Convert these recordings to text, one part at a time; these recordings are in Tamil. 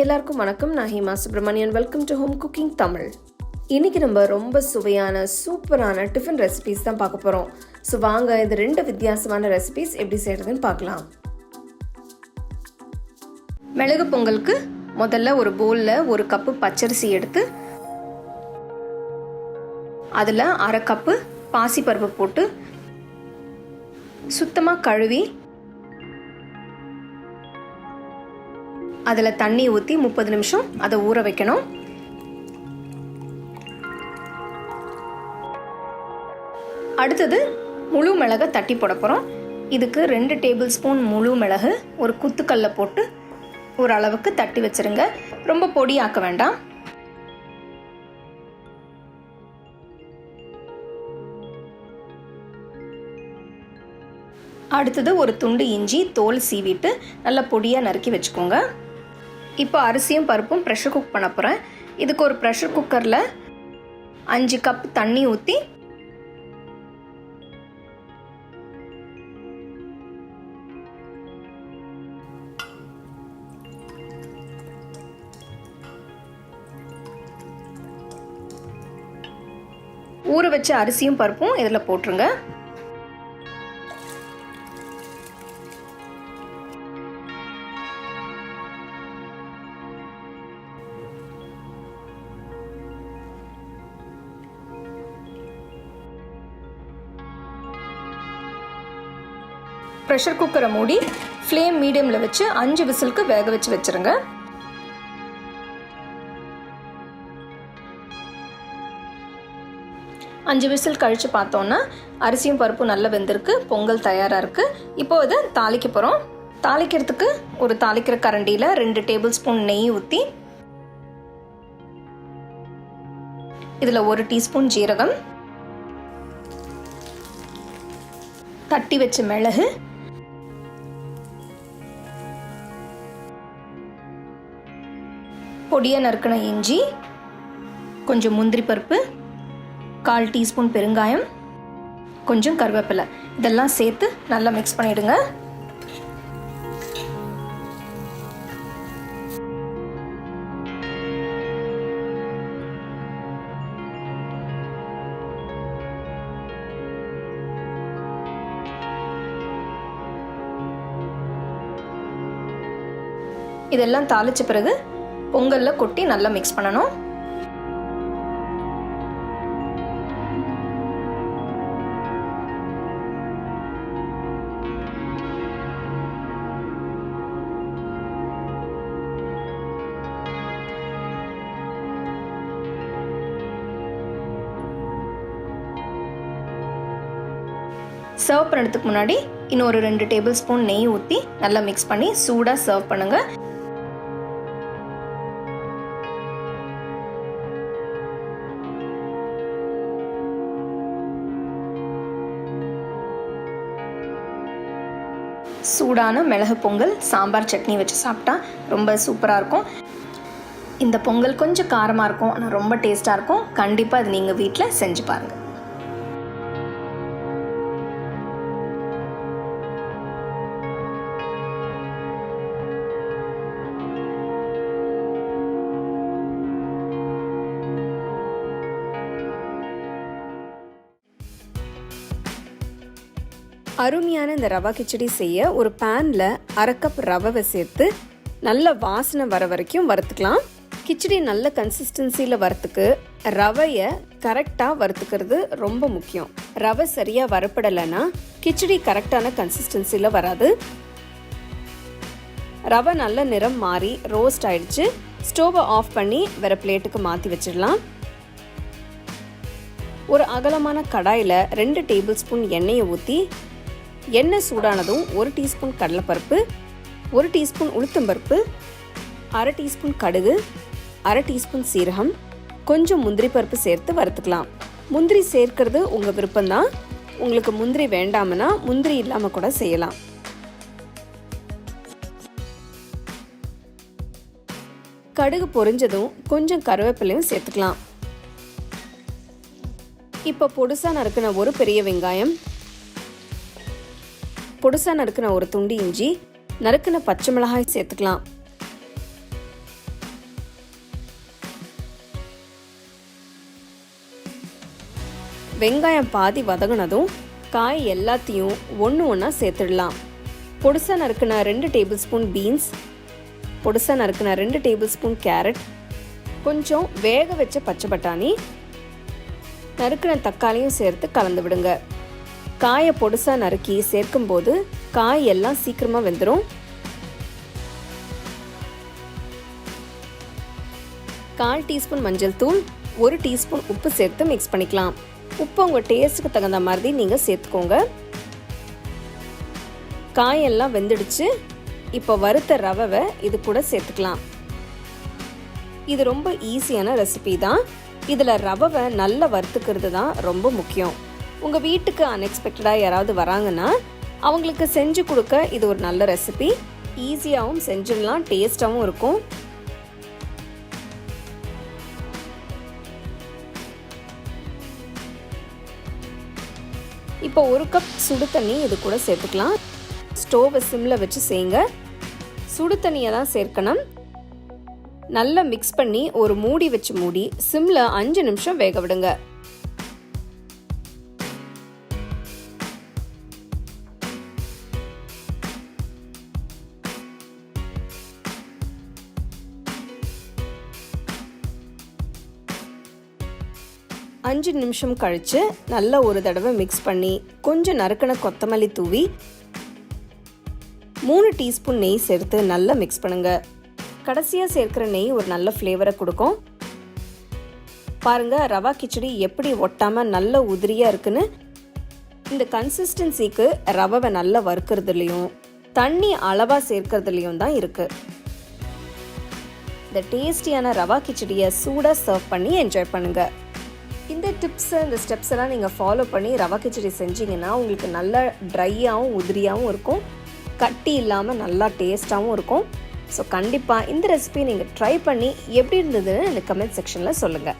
எல்லாருக்கும் வணக்கம். நான் Hima Subramanian welcome to home cooking Tamil இன்னைக்கு நம்ம ரொம்ப சுவையான சூப்பரான டிஃபன் ரெசிபீஸ் தான் பார்க்க போகிறோம் ஸோ வாங்க இந்த ரெண்டு வித்தியாசமான ரெசிபீஸ் எப்படி செய்கிறதுன்னு பார்க்கலாம். மிளகு பொங்கலுக்கு முதல்ல ஒரு பவுலில் ஒரு கப்பு பச்சரிசி எடுத்து அதில் அரை கப்பு பாசிப்பருப்பு போட்டு சுத்தமாக கழுவி அதில் தண்ணி ஊற்றி முப்பது நிமிஷம் அதை ஊற வைக்கணும். அடுத்தது முழு மிளகை தட்டி போட போகிறோம் இதுக்கு ரெண்டு டேபிள் ஸ்பூன் முழு மிளகு ஒரு குத்துக்கல்ல போட்டு ஒரு அளவுக்கு தட்டி வச்சிருங்க. ரொம்ப பொடியாக்க வேண்டாம். அடுத்தது ஒரு துண்டு இஞ்சி தோல் சீவிட்டு நல்லா பொடியாக நறுக்கி வச்சுக்கோங்க. இப்போ அரிசியும் பருப்பும் ப்ரெஷர் குக் பண்ண போகிறேன் இதுக்கு ஒரு ப்ரெஷர் குக்கரில் அஞ்சு கப் தண்ணி ஊற்றி ஊற வச்ச அரிசியும் பருப்பும் இதில் போட்டுருங்க. ப்ரெஷர் குக்கரை மூடி ஃப்ளேம் மீடியமில் வச்சு அஞ்சு விசிலுக்கு வேக வச்சு வச்சுருங்க. அஞ்சு விசில் கழித்து பார்த்தோன்னா அரிசியும் பருப்பும் நல்லா வெந்திருக்கு பொங்கல் தயாராக இருக்குது இப்போ இதை தாளிக்க போகிறோம் தாளிக்கிறதுக்கு ஒரு தாளிக்கிற கரண்டியில் ரெண்டு டேபிள் ஸ்பூன் நெய் ஊற்றி இதில் ஒரு டீஸ்பூன் ஜீரகம் தட்டி வச்ச மிளகு பொடியாக நறுக்கின இஞ்சி கொஞ்சம் முந்திரி பருப்பு கால் டீஸ்பூன் பெருங்காயம் கொஞ்சம் கருவேப்பிலை. இதெல்லாம் சேர்த்து நல்லா மிக்ஸ் பண்ணிவிடுங்க இதெல்லாம் தாளித்த பிறகு பொங்கலில் கொட்டி நல்லா மிக்ஸ் பண்ணணும். சர்வ் பண்ணுறதுக்கு முன்னாடி இன்னொரு ரெண்டு டேபிள் ஸ்பூன் நெய் ஊற்றி நல்லா மிக்ஸ் பண்ணி சூடாக சர்வ் பண்ணுங்கள் சூடான மிளகு பொங்கல் சாம்பார் சட்னி வச்சு சாப்பிட்டா ரொம்ப சூப்பராக இருக்கும். இந்த பொங்கல் கொஞ்சம் காரமாக இருக்கும் ஆனால் ரொம்ப டேஸ்ட்டாக இருக்கும். கண்டிப்பாக அது நீங்கள் வீட்டில் செஞ்சு பாருங்கள் அருமையான இந்த ரவா கிச்சடி செய்ய ஒரு பேனில் அரை கப் ரவை சேர்த்து நல்ல வாசனை வர வரைக்கும் வறுத்துக்கலாம். கிச்சடி நல்ல கன்சிஸ்டன்சியில் வரத்துக்கு ரவையை கரெக்டாக வறுத்துக்கிறது ரொம்ப முக்கியம். ரவை சரியாக வரப்படலைன்னா கிச்சடி கரெக்டான கன்சிஸ்டன்சியில் வராது. ரவை நல்ல நிறம் மாறி ரோஸ்ட் ஆயிடுச்சு. ஸ்டோவை ஆஃப் பண்ணி வேற பிளேட்டுக்கு மாற்றி வச்சிடலாம். ஒரு அகலமான கடாயில் ரெண்டு டேபிள் ஸ்பூன் எண்ணெயை ஊற்றி எண்ணெய் சூடானதும் ஒரு டீஸ்பூன் கடலைப்பருப்பு ஒரு டீஸ்பூன் உளுத்தம்பருப்பு அரை டீஸ்பூன் கடுகு அரை டீஸ்பூன் சீரகம் கொஞ்சம் முந்திரி பருப்பு சேர்த்து வறுத்துக்கலாம். முந்திரி சேர்க்கிறது உங்கள் விருப்பம்தான். உங்களுக்கு முந்திரி வேண்டாமனா முந்திரி இல்லாமல் கூட செய்யலாம். கடுகு பொரிஞ்சதும் கொஞ்சம் கருவேப்பிலையும் சேர்த்துக்கலாம். இப்போ பொடுசாக நறுக்கின ஒரு பெரிய வெங்காயம் பொடுசா நறுக்கின ஒரு துண்டு இஞ்சி நறுக்கின பச்சை மிளகாய் சேர்த்துக்கலாம். வெங்காயம் பாதி வதங்கினதும் காய் எல்லாத்தையும் ஒன்று ஒன்றா சேர்த்துடலாம். பொடுசா நறுக்கின ரெண்டு டேபிள் ஸ்பூன் பீன்ஸ் பொடுசா நறுக்கின ரெண்டு டேபிள் ஸ்பூன் கேரட் கொஞ்சம் வேக வச்ச பச்சை பட்டாணி நறுக்கின தக்காளியும் சேர்த்து கலந்து விடுங்க. காயை பொடுசாக நறுக்கி சேர்க்கும்போது காய் எல்லாம் சீக்கிரமாக வெந்துடும் கால் டீஸ்பூன் மஞ்சள் தூள் ஒரு டீஸ்பூன் உப்பு சேர்த்து மிக்ஸ் பண்ணிக்கலாம். உப்பு உங்கள் டேஸ்ட்டுக்கு தகுந்த மாதிரி நீங்கள் சேர்த்துக்கோங்க. காயெல்லாம் வெந்துடுச்சு. இப்போ வறுத்த ரவை இது கூட சேர்த்துக்கலாம். இது ரொம்ப ஈஸியான ரெசிபி தான். இதில் ரவை நல்லா வறுத்துக்கிறது தான் ரொம்ப முக்கியம். உங்கள் வீட்டுக்கு அன்எக்ஸ்பெக்டடாக யாராவது வராங்கன்னா அவங்களுக்கு செஞ்சு கொடுக்க இது ஒரு நல்ல ரெசிபி ஈஸியாகவும் செஞ்சிடலாம் டேஸ்ட்டாகவும் இருக்கும். இப்போ ஒரு கப் சுடு தண்ணி இது கூட சேர்த்துக்கலாம். ஸ்டோவை சிம்மில் வச்சு செய்யுங்க. சுடு தண்ணியை தான் சேர்க்கணும். நல்லா மிக்ஸ் பண்ணி ஒரு மூடி வச்சு மூடி சிம்மில் அஞ்சு நிமிஷம் வேக விடுங்க. அஞ்சு நிமிஷம் கழித்து நல்லா ஒரு தடவை மிக்ஸ் பண்ணி கொஞ்சம் நறுக்கின கொத்தமல்லி தூவி மூணு டீஸ்பூன் நெய் சேர்த்து நல்லா மிக்ஸ் பண்ணுங்க. கடைசியாக சேர்க்குற நெய் ஒரு நல்ல ஃப்ளேவரை கொடுக்கும். பாருங்க ரவா கிச்சடி எப்படி ஒட்டாமல் நல்ல உதிரியாக இருக்குன்னு. இந்த கன்சிஸ்டன்சிக்கு ரவாவை நல்லா வறுக்கிறதுலையும் தண்ணி அளவாக சேர்க்கறதுலையும் தான் இருக்குது இந்த டேஸ்டியான ரவா கிச்சடியை சூடாக சர்வ் பண்ணி என்ஜாய் பண்ணுங்கள் இந்த டிப்ஸு இந்த ஸ்டெப்ஸ் எல்லாம் நீங்கள் ஃபாலோ பண்ணி ரவா கிச்சடி செஞ்சீங்கன்னா உங்களுக்கு நல்ல ட்ரையாகவும் உதிரியாகவும் இருக்கும். கட்டி இல்லாமல் நல்லா டேஸ்ட்டாகவும் இருக்கும். ஸோ கண்டிப்பாக இந்த ரெசிபி நீங்கள் ட்ரை பண்ணி எப்படி இருந்ததுன்னு எனக்கு கமெண்ட் செக்ஷனில் சொல்லுங்கள்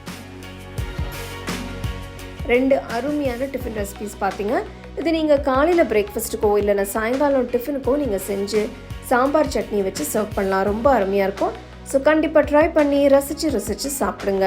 ரெண்டு அருமையான டிஃபன் ரெசிபிஸ் பார்த்தீங்க இது நீங்கள் காலையில் பிரேக்ஃபாஸ்ட்டுக்கோ இல்லைன்னா சாயங்காலம் டிஃபனுக்கோ நீங்கள் செஞ்சு சாம்பார் சட்னி வச்சு சர்வ் பண்ணலாம். ரொம்ப அருமையாக இருக்கும். ஸோ கண்டிப்பாக ட்ரை பண்ணி ரசித்து ரசித்து சாப்பிடுங்க.